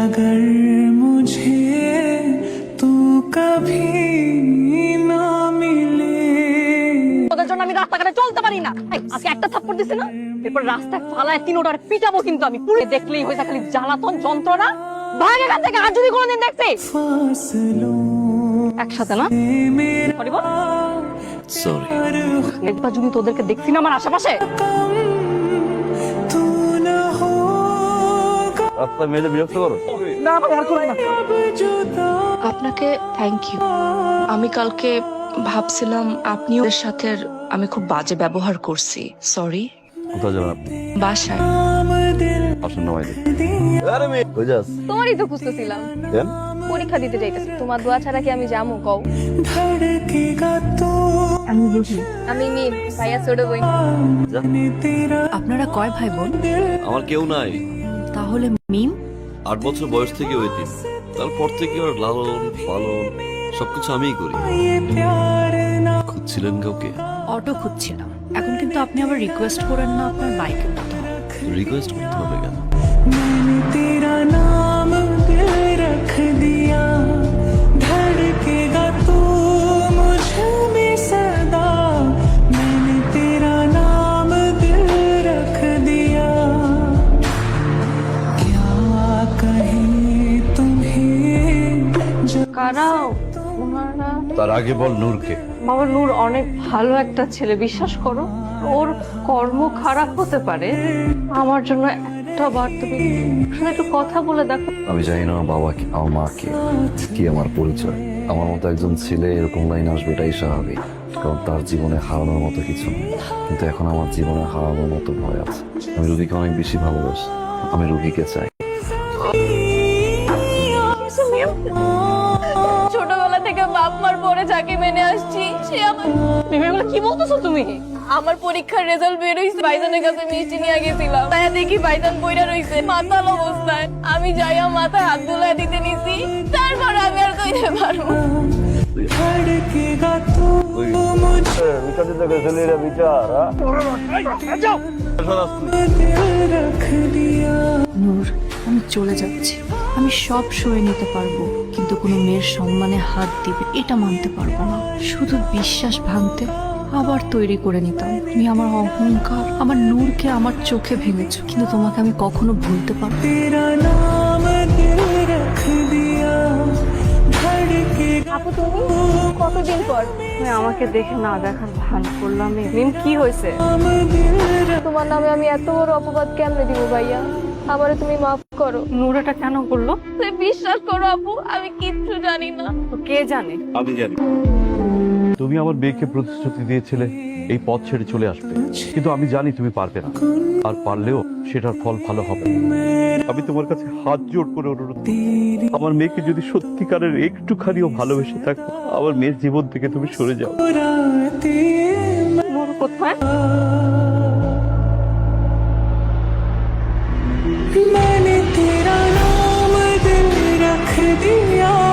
अगर मुझे तू कभी ना मिले ওদের জন্য আমি রাস্তাঘাটে চলতে পারি না এই, আজকে একটা থাপ্পড় দিছে না এরপর রাস্তায় ফালায় তিনোটার পিটাবো কিন্তু আমি পুরো দেখলেই হয়েছে খালি জ্বালাতন যন্ত্রণা ভাগে কাছ থেকে আর যদি কোনোদিন দেখছি फासलों একসাথে না से मेरा করিব সরি একবার যদি তোদেরকে দেখছি না আমার আশেপাশে कम বিরক্ত করো? না আর না। আপনাকে থ্যাংক ইউ আমি কালকে ভাবছিলাম আপনি ওর সাথে আমি খুব বাজে ব্যবহার করছি। সরি কোথায় যাবেন আপনি? বাসায়। আসুন তোমারই তো কেন? পরীক্ষা দিতে যাইতেছি। তোমার দোয়া ছাড়া কি আমি যামু কও? আমি বুঝি। আমি নি ভাইয়া ছোট বই আপনারা কয় ভাই বোন? আমার কেউ নাই। তাহলে মিম? আট বছর বয়স থেকে ওই দিন। তারপর থেকে ওর লালন পালন সবকিছু আমিই করি। খুঁজছিলেন কাউকে? অটো খুঁজছিলাম। এখন কিন্তু আপনি আবার রিকোয়েস্ট করেন না আপনার বাইকের রিকোয়েস্ট করতে হবে কেন? কারাও ওনারা তার আগে বল নূরকে। বাবা নূর অনেক ভালো একটা ছেলে বিশ্বাস করো। ওর কর্ম খারাপ হতে পারে। আমার জন্য একটা বার তুমি একটু কথা বলে দেখো। আমি জানি না বাবা কি আমার মা কি কি আমার পরিচয়। আমার মতো একজন ছেলে এরকম লাইন আসবে এটাই স্বাভাবিক। কারণ তার জীবনে হারানোর মতো কিছু নেই। কিন্তু এখন আমার জীবনে হারানোর মতো ভয় আছে। আমি রুবিকে অনেক বেশি ভালোবাসি। আমি রুগীকে চাই। থেকে বাপ মার পরে যাকে মেনে আসছি সে আমার কি বলতেছো তুমি আমার পরীক্ষার রেজাল্ট বের হইছে কাছে মিষ্টি নিয়ে গেছিলাম তাই দেখি বইরা রইছে মাতাল অবস্থায় আমি যাইয়া মাথায় হাত বুলাই দিতে নিছি তারপর আমি আর কইতে পারব আমি চলে যাচ্ছি আমি সব সয়ে নিতে পারব কিন্তু কোনো মেয়ের সম্মানে হাত দিবে এটা মানতে পারব না। শুধু বিশ্বাস ভাঙতে আবার তৈরি করে নিতাম। তুমি আমার অহংকার আমার নূরকে আমার চোখে ভেঙেছ কিন্তু তোমাকে আমি কখনো ভুলতে পারব আমাকে দেখে না দেখার ভান করলাম। কি হয়েছে? তোমার নামে আমি এত বড় অপবাদ কেমনে দিব ভাইয়া? আমারে তুমি মাফ করো। নূর এটা কেন করল তুমি বিশ্বাস করো আপু আমি কিচ্ছু জানি না। তো কে জানে? আমি জানি। তুমি আমার মেয়েকে প্রতিশ্রুতি দিয়েছিলে এই পথ ছেড়ে চলে আসবে কিন্তু আমি জানি তুমি পারবে না। আর পারলেও সেটার ফল ভালো হবে আমি তোমার কাছে হাত জোড় করে অনুরোধ আমার মেয়েকে যদি সত্যিকারের একটুখানিও ভালোবেসে থাকো আমার মেয়ের জীবন থেকে তুমি সরে যাও। কোথায়? dünya.